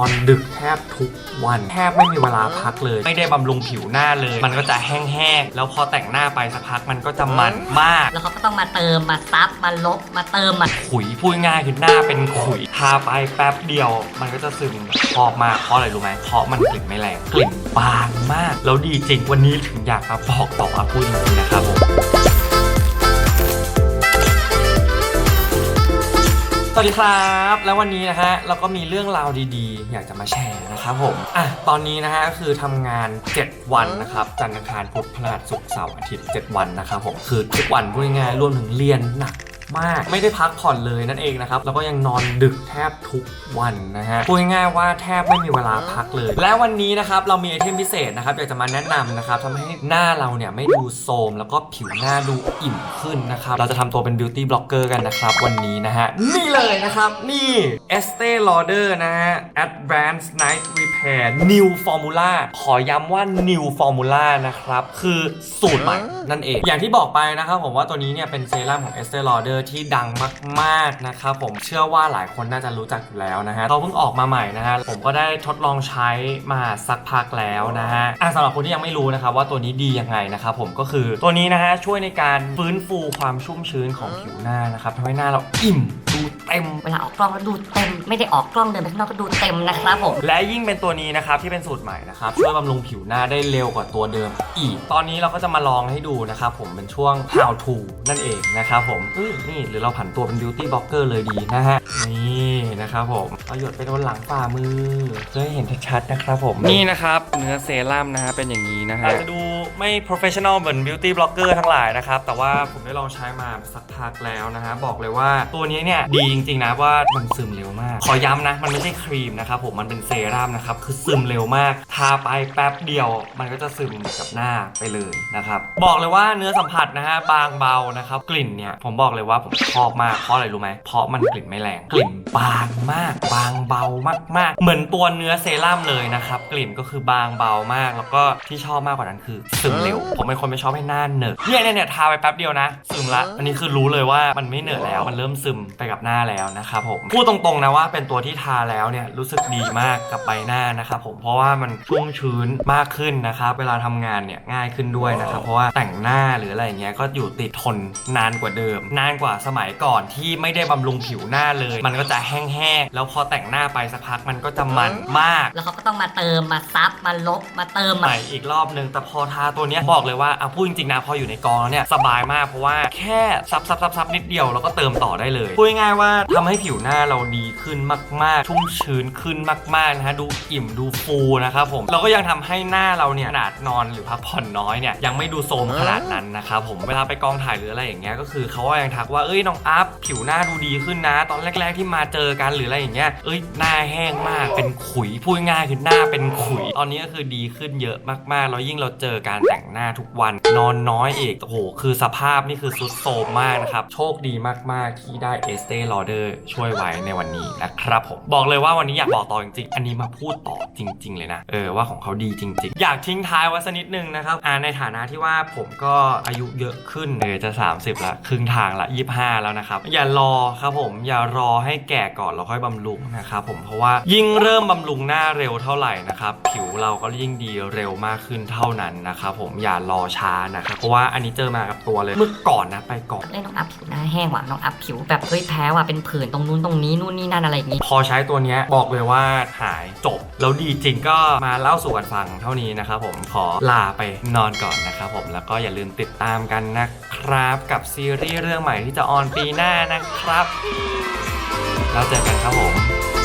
อนดึกแทบทุกวันแทบไม่มีเวลาพักเลย ไม่ได้บำรุงผิวหน้าเลย มันก็จะแห้งๆแล้วพอแต่งหน้าไปสักพักมันก็จะมันมาก แล้วเขาก็ต้องมาเติมมาซับมาลบมาเติมมาขุยพูดง่ายคือหน้าเป็นขุยทาไปแป๊บเดียว มันก็จะซึมชอบมากเพราะอะไรรู้ไหมเพราะมันกลิ่นไม่แรงกลิ่นบางมาก แล้วดีจริงวันนี้ถึงอยากมาบอกต่ออาพูดจริงๆนะครับผม สวัสดีครับ แล้ววันนี้นะฮะเราก็มีเรื่องราวดีๆ อยากจะมาแชร์นะครับผมอะตอนนี้นะฮะก็คือทำงาน 7 วันนะครับจันทร์อังคารพุธพฤหัสศุกร์เสาร์อาทิตย์ 7 วันนะครับผมคือทุกวันพูดง่ายๆรวมถึงเรียนหนัก มาก ไม่ได้พักผ่อนเลยนั่นเองนะครับ แล้วก็ยังนอนดึกแทบทุกวันนะฮะพูดง่ายๆว่าแทบไม่มีเวลาพักเลย และวันนี้นะครับเรามีไอเทมพิเศษนะครับอยากจะมาแนะนำนะครับทำให้หน้าเราเนี่ยไม่ดูโทรมแล้วก็ผิวหน้าดูอิ่มขึ้นนะครับ เราจะทำตัวเป็นบิวตี้บล็อกเกอร์กันนะครับ วันนี้นะฮะ นี่เลยนะครับ นี่ Estee Lauder นะฮะ Advanced Night Repair New Formula ขอย้ำว่า New Formula นะครับ คือสูตรใหม่นั่นเอง อย่างที่บอกไปนะครับผมว่าตัวนี้เนี่ยเป็นเซรั่มของ Estee Lauder ที่ดังมากๆนะครับผมเชื่อว่าหลายคนน่าจะรู้จักอยู่แล้วนะฮะเขาเพิ่งออกมาใหม่นะฮะผมก็ได้ทดลองใช้มาสักพักแล้วนะฮะอะสำหรับคนที่ยังไม่รู้นะครับว่าตัวนี้ดียังไงนะครับผมก็คือตัวนี้นะฮะช่วยในการฟื้นฟูความชุ่มชื้นของผิวหน้านะครับทำให้หน้าเราอิ่ม ต็มเวลาออกกล้องแล้วดูเต็ม ไม่ได้ออกกล้องเดินไปข้างนอกก็ดูเต็มนะครับผม และยิ่งเป็นตัวนี้นะครับที่เป็นสูตรใหม่นะครับช่วยบำรุงผิวหน้าได้เร็วกว่าตัวเดิม อีก ตอนนี้เราก็จะมาลองให้ดูนะครับผมเป็นช่วง how to นั่นเองนะครับผมเอ้ยนี่หรือเราผันตัวเป็น beauty blogger เลยดีนะฮะนี่นะครับผมเอาหยดไปบนหลังฝ่ามือเพื่อให้เห็นชัดๆนะครับผมนี่นะครับเนื้อเซรั่มนะฮะเป็นอย่างนี้นะฮะจะดู ไม่ professional เหมือน beauty blogger ทั้งหลายนะครับ แต่ว่าผมได้ลองใช้มาสักพักแล้วนะฮะ บอกเลยว่าตัวนี้เนี่ย ดีจริง ๆ นะว่ามันซึมเร็วมาก ขอย้ำนะ มันไม่ใช่ครีมนะครับผมมันเป็นเซรั่มนะครับ คือซึมเร็วมาก ทาไปแป๊บเดียว มันก็จะซึมกับหน้าไปเลยนะครับ บอกเลยว่าเนื้อสัมผัสนะฮะบางเบานะครับกลิ่นเนี่ยผมบอกเลยว่าผมชอบมากเพราะอะไรรู้ไหมเพราะมันกลิ่นไม่แรงกลิ่น บางมาก บางเบามาก ๆ เหมือนตัวเนื้อเซรั่มเลยนะครับ กลิ่นก็คือบางเบามาก แล้วก็ที่ชอบมากกว่านั้นคือซึมเร็ว ผมเป็นคนไม่ชอบให้หน้าเหนอะเนี่ยเนี่ยเนี่ยทาไปแป๊บเดียวนะ ซึมละ อันนี้คือรู้เลยว่ามันไม่เหนอะแล้ว มันเริ่มซึมไปกับหน้าแล้วนะครับผม พูดตรงๆนะว่าเป็นตัวที่ทาแล้วเนี่ยรู้สึกดีมากกับใบหน้านะครับผม เพราะว่ามันชุ่มชื้นมากขึ้นนะครับ เวลาทำงานเนี่ยง่ายขึ้นด้วยนะครับ เพราะว่าแต่งหน้าหรืออะไรอย่างเงี้ยก็อยู่ติดทนนานกว่าเดิม นานกว่าสมัยก่อนที่ไม่ได้บำรุงผิวหน้าเลย มันก็จะแห้งๆ แล้วพอแต่งหน้าไปสักพักมันก็จะมันมาก แล้วเขาก็ต้องมาเติมมาซับมาลบมาเติมใหมา ม่อีกรอบนึง แต่พอทาตัวเนี้ยบอกเลยว่าอะพูดจริงๆนะพออยู่ในกองแล้วเนี่ยสบายมากเพราะว่าแค่ซับซับซับซับนิดเดียวแล้วก็เติมต่อได้เลยพูดง่ายๆว่าทำให้ผิวหน้าเราดีขึ้นมากๆ ชุ่มชื้นขึ้นมากๆนะฮะดูอิ่มดูฟูนะครับผมเราก็ยังทำให้หน้าเราเนี่ยขนาดนอนหรือพักผ่อนน้อยเนี่ยยังไม่ดูโทรมขนาดนั้นนะครับผมเวลาไปกองถ่ายหรืออะไรอย่างเงี้ยก็คือเขาก็ยังทักว่าเอ้ยน้องอัพผิวหน้าดูดีขึ้นนะ ตอนแรก ๆที่มาเจอกันหรืออะไรอย่างเงี้ย เอ้ยหน้าแห้งมากเป็นขุยพูดง่ายคือหน้าเป็นขุย ตอนนี้ก็คือดีขึ้นเยอะมากๆ แล้วยิ่งเราเจอการแต่งหน้าทุกวันนอนน้อยอีกโอ้โหคือสภาพนี่คือสุดโทรมมากนะครับ โชคดีมากๆ ที่ได้ Estee Lauder ช่วยไว้ในวันนี้นะครับผมบอกเลยว่าวันนี้อยากบอกต่อจริงๆ อันนี้มาพูดต่อจริง ๆ เลยนะ เออว่าของเขาดีจริง ๆ อยากทิ้งท้ายไว้สักนิดนึงนะครับอ่าในฐานะที่ว่าผมก็อายุเยอะขึ้นเออจะ 30ละครึ่งทางละ 25 แล้วนะครับอย่ารอครับผมอย่ารอให้แกก่อนแล้วค่อยบำรุงนะครับผมเพราะว่ายิ่งเริ่มบำรุงหน้าเร็วเท่าไหร่นะครับผิวเราก็ยิ่งดีเร็วมากขึ้นเท่านั้นนะครับผมอย่ารอช้านะครับเพราะว่าอันนี้เจอมากับตัวเลยเมื่อก่อนนะไปก่อนเอ้ยน้องอัพผิวหน้าแห้งว่ะน้องอัพผิวแบบเฮ้ยแพ้ว่ะเป็นผื่นตรงนู้นตรงนี้นู่นนี่นั่นอะไรอย่างงี้ พอใช้ตัวเนี้ยบอกเลยว่าหายจบ แล้วดีจริงก็มาเล่าสู่กันฟังเท่านี้นะครับผมขอลาไปนอนก่อนนะครับผมแล้วก็อย่าลืมติดตามกันนะครับกับซีรีส์เรื่องใหม่ที่จะออนปีหน้านะครับ แล้วเจอกันครับผม